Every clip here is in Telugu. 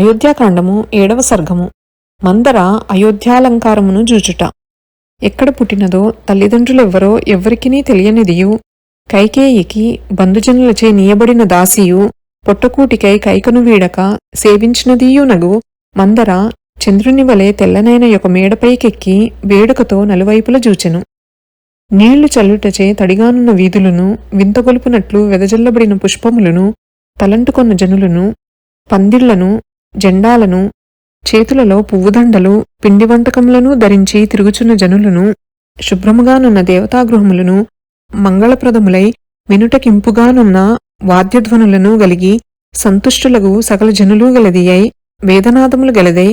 అయోధ్యాకాండము ఏడవ సర్గము. మందర అయోధ్యాలంకారమును జూచుట. ఎక్కడ పుట్టినదో తల్లిదండ్రులెవ్వరో ఎవ్వరికీ తెలియనిదియు. కైకేయికి బంధుజనులచే నీయబడిన దాసియు పొట్టకూటికై కైకను వీడక సేవించినదీయునగు మందర చంద్రుని వలె తెల్లనైన యొక్క మేడపైకెక్కి వేడుకతో నలువైపుల జూచెను. నీళ్ళు చల్లుటచే తడిగానున్న వీధులను వింతగొలుపునట్లు వెదజల్లబడిన పుష్పములను తలంటుకొన్న జనులను పందిళ్ళను జెండాలను చేతులలో పువ్వుదండలు పిండి వంటకములను ధరించి తిరుగుచున్న జనులను శుభ్రముగానున్న దేవతాగృహములను మంగళప్రదములై వినుటకింపుగానున్న వాద్యధ్వనులను గలిగి సంతుష్టులకు సకల జనులు గలదియై వేదనాదములు గలదై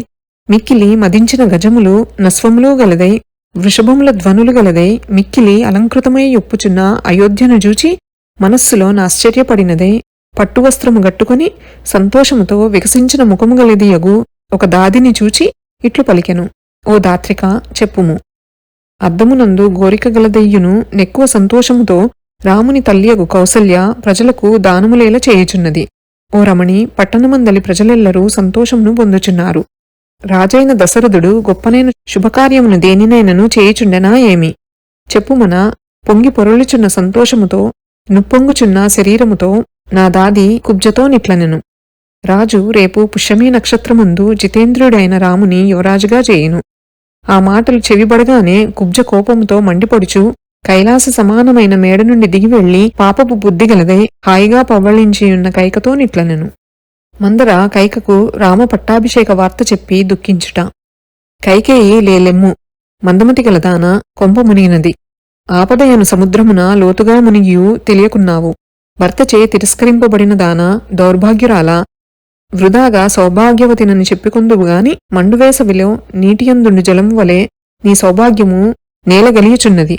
మిక్కిలి మదించిన గజములు నస్వములు గలదై వృషభముల ధ్వనులు గలదై మిక్కిలి అలంకృతమై ఒప్పుచున్న అయోధ్యను జూచి మనస్సులో నాశ్చర్యపడినదై పట్టువస్త్రము గట్టుకొని సంతోషముతో వికసించిన ముఖము గలదియగు ఒక దాదిని చూచి ఇట్లు పలికెను. ఓ దాత్రిక చెప్పుము. అద్దమునందు గోరిక గలదయ్యును నెక్కువ సంతోషముతో రాముని తల్లియగు కౌసల్య ప్రజలకు దానములేల చేయుచున్నది. ఓ రమణి పట్టణమందలి ప్రజలెల్లరూ సంతోషమును పొందుచున్నారు. రాజైన దశరథుడు గొప్పనైన శుభకార్యమును దేనినైనను చేయుచుండెనా ఏమి? చెప్పుమన పొంగి పొరలుచున్న సంతోషముతో నుప్పొంగుచున్న శరీరముతో నా దాది కుబ్జతో నిట్లనెను. రాజు రేపు పుష్యమీ నక్షత్రమందు జితేంద్రుడైన రాముని యువరాజుగా చేయును ఆ మాటలు చెవిబడగానే కుబ్జ కోపముతో మండిపడుచు కైలాస సమానమైన మేడ నుండి దిగి వెళ్ళి పాపపు బుద్ధి గలదై హాయిగా పవ్వళించియున్న కైకతో నిట్లనెను. మందర కైకకు రామ పట్టాభిషేక వార్త చెప్పి దుఃఖించుట. కైకేయి లేలెమ్ము మందమతి గలదాన కొంప మునిగినది. ఆపదయను సముద్రమున లోతుగా మునిగియు తెలియకున్నావు. భర్తచే తిరస్కరింపబడిన దాన దౌర్భాగ్యురాలా? వృధాగా సౌభాగ్యవతినని చెప్పుకుందువుగాని మండువేసవిలో నీటియందుండు జలము వలె నీ సౌభాగ్యము నేలగలియుచున్నది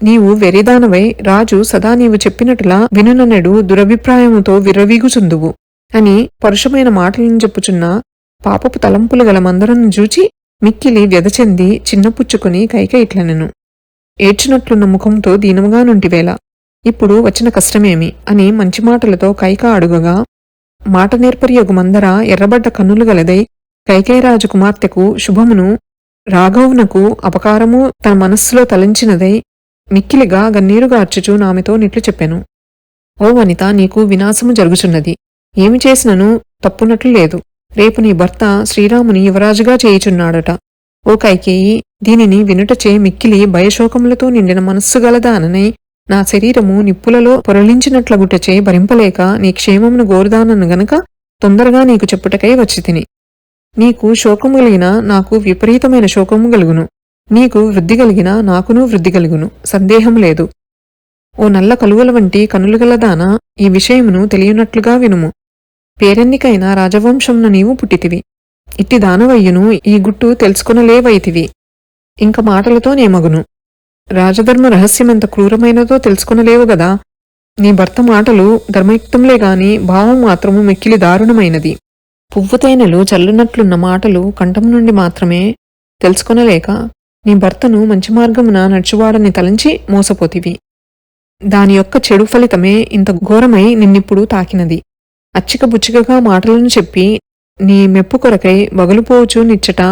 నీవు వెరిదానవై రాజు సదా నీవు చెప్పినట్లా వినుననెడు దురభిప్రాయముతో విరవీగుచుందువు అని పరుషమైన మాటలను చెప్పుచున్న పాపపు తలంపులు గల మందరను జూచి మిక్కిలి వ్యధచెంది చిన్నపుచ్చుకుని కైక ఇట్లనెను ఏడ్చినట్లున్న ముఖంతో దీనముగానుంటివేళ ఇప్పుడు వచ్చిన కష్టమేమి? అని మంచి మాటలతో కైక అడుగగా మాట నేర్పరియగుమందర ఎర్రబడ్డ కన్నులు గలదై కైకేయరాజు కుమార్తెకు శుభమును రాఘవునకు అపకారము తన మనస్సులో తలంచినదై మిక్కిలిగా గన్నీరుగార్చుచు నామెతో నిట్లు చెప్పాను. ఓ వనిత నీకు వినాశము జరుగుచున్నది. ఏమి చేసినను తప్పునట్లు లేదు. రేపు నీ భర్త శ్రీరాముని యువరాజుగా చేయుచున్నాడట. ఓ కైకేయి దీనిని వినుటచే మిక్కిలి భయశోకములతో నిండిన మనస్సు గలదాననై నా శరీరము నిప్పులలో పొరలించినట్లగుటచే భరింపలేక నీ క్షేమమును గోరుదానను గనక తొందరగా నీకు చెప్పుటకై వచ్చి తిని నీకు శోకము కలిగిన నాకు విపరీతమైన శోకము కలుగును. నీకు వృద్ధి కలిగిన నాకును వృద్ధి కలుగును. సందేహం లేదు. ఓ నల్ల కలువల వంటి కనులు గలదానా ఈ విషయమును తెలియనట్లుగా వినుము. పేరెన్నికైన రాజవంశంను నీవు పుట్టితివి. ఇట్టి దానవయ్యును ఈ గుట్టు తెలుసుకునలేవైతివి. ఇంక మాటలతో నేమగును. రాజధర్మ రహస్యమెంత క్రూరమైనదో తెలుసుకొనలేవు గదా. నీ భర్త మాటలు ధర్మయుక్తంలే గాని భావం మాత్రము మిక్కిలి దారుణమైనది. పువ్వుతేనెలు చల్లునట్లున్న మాటలు కంఠం నుండి మాత్రమే తెలుసుకొనలేక నీ భర్తను మంచి మార్గమున నడుచువాడని తలంచి మోసపోతివి. దాని యొక్క చెడు ఫలితమే ఇంత ఘోరమై నిన్నిప్పుడు తాకినది. అచ్చిక బుచ్చికగా మాటలను చెప్పి నీ మెప్పు కొరకై వగలుపోవచ్చు నిచ్చట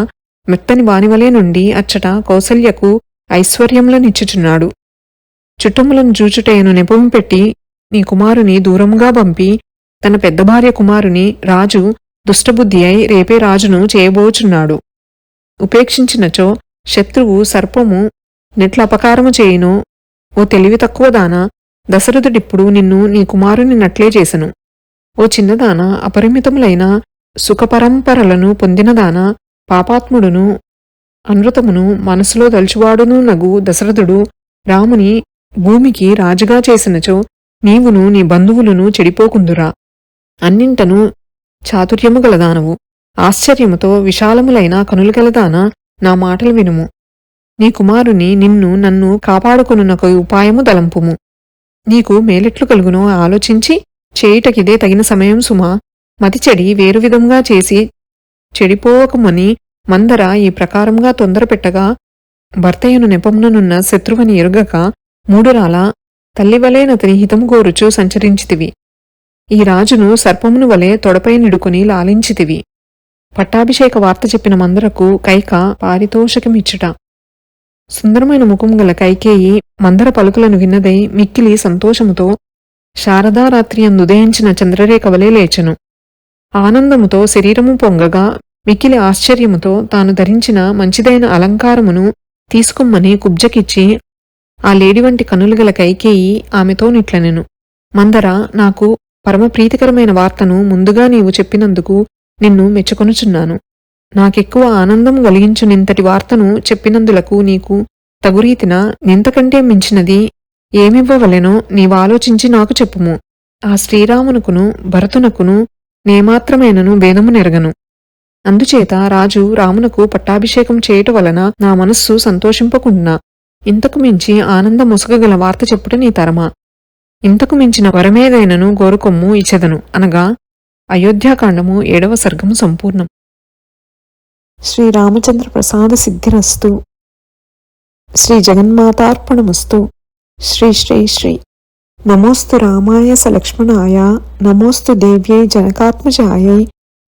మెత్తని వానివలే నుండి అచ్చట కౌసల్యకు ఐశ్వర్యములనిచ్చుచున్నాడు చుట్టములను జూచుటయను నెపము పెట్టి నీ కుమారుని దూరముగా పంపి తన పెద్ద భార్య కుమారుని రాజు దుష్టబుద్ధి అయి రేపే రాజును చేయబోచున్నాడు. ఉపేక్షించినచో శత్రువు సర్పము నెట్ల అపకారము చేయును. ఓ తెలివి తక్కువ దాన దశరథుడిప్పుడు నిన్ను నీ కుమారుని నట్లే చేసెను. ఓ చిన్నదాన అపరిమితములైన సుఖపరంపరలను పొందినదాన పాపాత్ముడును అనృతమును మనసులో తలుచువాడును నగు దశరథుడు రాముని భూమికి రాజుగా చేసినచో నీవును నీ బంధువులను చెడిపోకుందురా. అన్నింటను చాతుర్యము గలదానవు. ఆశ్చర్యముతో విశాలములైన కనులు గలదానా నా మాటలు వినుము. నీ కుమారుని నిన్ను నన్ను కాపాడుకొనునకు ఉపాయము దలంపుము నీకు మేలెట్లు కలుగునో ఆలోచించి చేయుటకిదే తగిన సమయం సుమా. మతి చెడి వేరు విధంగా చేసి చెడిపోవకమని మందర ఈ ప్రకారంగా తొందరపెట్టగా భర్తయ్యను నెపముననున్న శత్రువని ఎరుగక మూడురాల తల్లివలేన హితము గోరుచు సంచరించితివి. ఈ రాజును సర్పమును వలె తొడపై నిడుకుని లాలించితివి. పట్టాభిషేక వార్త చెప్పిన మందరకు కైక పారితోషకమిచ్చుట. సుందరమైన ముఖం గల కైకేయి మందర పలుకులను విన్నదై మిక్కిలి సంతోషముతో శారదారాత్రి అందుదయించిన చంద్రరేఖ వలె లేచెను. ఆనందముతో శరీరము పొంగగా మిక్కిలి ఆశ్చర్యముతో తాను ధరించిన మంచిదైన అలంకారమును తీసుకుమ్మని కుబ్జకిచ్చి ఆ లేడి వంటి కనులుగల కైకేయి ఆమెతో నిట్లనెను. మందర నాకు పరమప్రీతికరమైన వార్తను ముందుగా నీవు చెప్పినందుకు నిన్ను మెచ్చుకొనుచున్నాను. నాకెక్కువ ఆనందం కలిగించునింతటి వార్తను చెప్పినందులకు నీకు తగురీతిన నింతకంటే మించినది ఏమివ్వవలెనో నీవాలోచించి నాకు చెప్పుము. ఆ శ్రీరామునకును భరతునకును నేమాత్రమేనను భేదము నెరగను. అందుచేత రాజు రామునకు పట్టాభిషేకం చేయుట వలన నా మనస్సు సంతోషింపకుండా ఇంతకు మించి ఆనంద ముసుగగల వార్త చెప్పుట నీ తరమా. ఇంతకు మించిన వరమేదైనను గోరుకొమ్ము ఇచెదను అనగా అయోధ్యాకాండము ఏడవ సర్గము సంపూర్ణం. శ్రీరామచంద్ర ప్రసాద సిద్ధిరస్తు. శ్రీ జగన్మాతార్పణమస్తు. శ్రీ శ్రీ శ్రీ. నమోస్తు రామాయ సలక్ష్మణాయ నమోస్తు దేవ్యై జనకాత్మజాయై